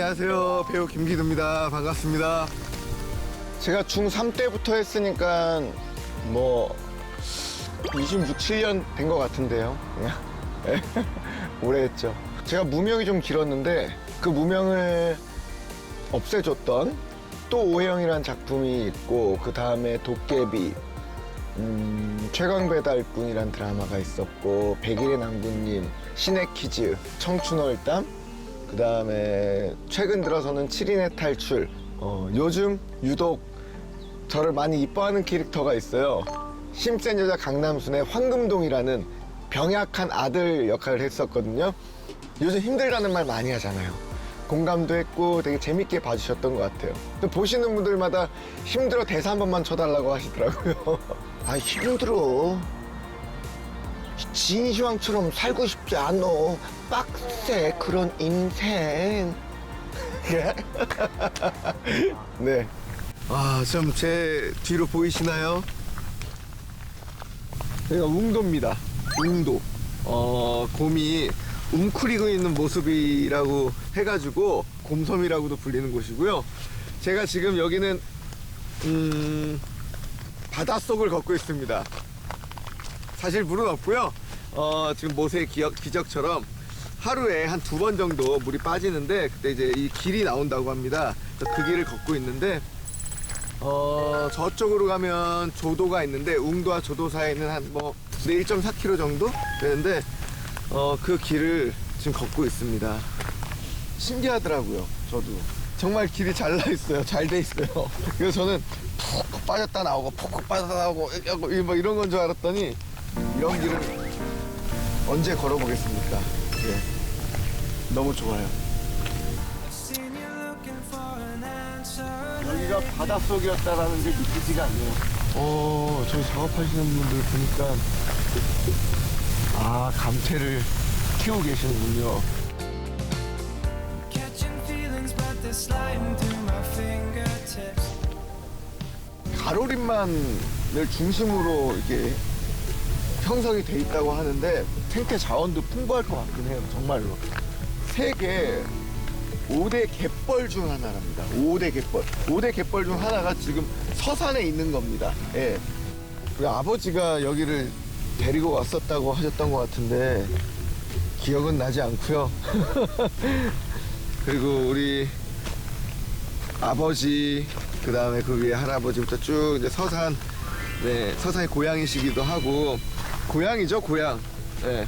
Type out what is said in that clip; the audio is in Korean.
안녕하세요. 배우 김기두입니다. 반갑습니다. 제가 중3 때부터 했으니까 뭐 26, 7년 된 것 같은데요. 그냥 예. 오래 했죠. 제가 무명이 좀 길었는데 그 무명을 없애줬던 또 오해영이라는 작품이 있고 그 다음에 도깨비, 음, 최강배달꾼이란 드라마가 있었고 백일의 낭군님, 신의 퀴즈, 청춘월담, 그 다음에 최근 들어서는 7인의 탈출. 어, 요즘 유독 저를 많이 이뻐하는 캐릭터가 있어요. 힘센 여자 강남순의 황금동이라는 병약한 아들 역할을 했었거든요. 요즘 힘들다는 말 많이 하잖아요. 공감도 했고 되게 재밌게 봐주셨던 것 같아요. 또 보시는 분들마다 힘들어 대사 한 번만 쳐달라고 하시더라고요. 아 힘들어. 진시황처럼 살고 싶지 않어. 빡세 그런 인생. 네. 아, 좀 제 뒤로 보이시나요? 여기가 웅도입니다. 웅도. 어, 곰이 웅크리고 있는 모습이라고 해가지고 곰섬이라고도 불리는 곳이고요. 제가 지금 여기는 음, 바닷속을 걷고 있습니다. 사실 물은 없고요. 어, 지금 모세 기억, 기적처럼 하루에 한 두 번 정도 물이 빠지는데 그때 이제 이 길이 나온다고 합니다. 그래서 그 길을 걷고 있는데 어, 저쪽으로 가면 조도가 있는데 웅도와 조도 사이는 한뭐 1.4km 정도 되는데 어, 그 길을 지금 걷고 있습니다. 신기하더라고요. 저도 정말 길이 잘 나 있어요. 잘 돼 있어요. 그래서 저는 푹 빠졌다 나오고 푹푹 빠졌다 나오고 뭐 이런 건 줄 알았더니 이런 길을 언제 걸어보겠습니까? 예. 너무 좋아요. 여기가 바닷속이었다라는 게 믿기지가 않네요. 어, 저기 작업하시는 분들 보니까 아, 감태를 키우고 계시는군요. 가로림만을 중심으로 이게 형성이 돼 있다고 하는데 생태 자원도 풍부할 것 같긴 해요. 정말로. 세계 5대 갯벌 중 하나랍니다. 5대 갯벌. 5대 갯벌 중 하나가 지금 서산에 있는 겁니다. 예. 우리 아버지가 여기를 데리고 왔었다고 하셨던 것 같은데 기억은 나지 않고요. 그리고 우리 아버지 그 다음에 그 위에 할아버지부터 쭉 이제 서산 네 서산이 고향이시기도 하고 고향이죠 고향. 네